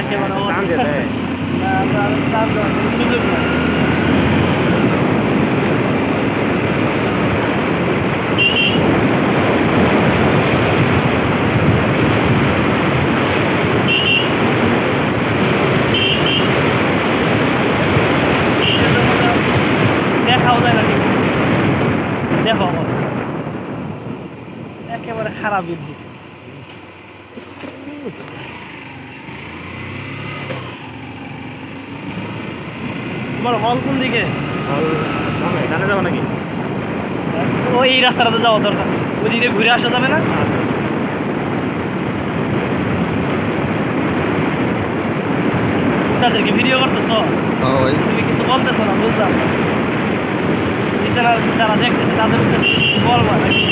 একেবারে টান দিয়ে দেয় না, দেখাও যায় না দেখো অবস্থা। একেবারে খারাপ বিদ্যুৎ তোমার হল কোন দিকে? হল এখানে যাব নাকি? ওই এই রাস্তাটাতে যাওয়া দরকার ওই দিকে ঘুরে আসা যাবে না? তাদেরকে ভিডিও করতেছ? হ্যাঁ তুমি কিছু বলতেছো না বুঝলাম। যারা দেখতেছে তাদের বলবা নাকি?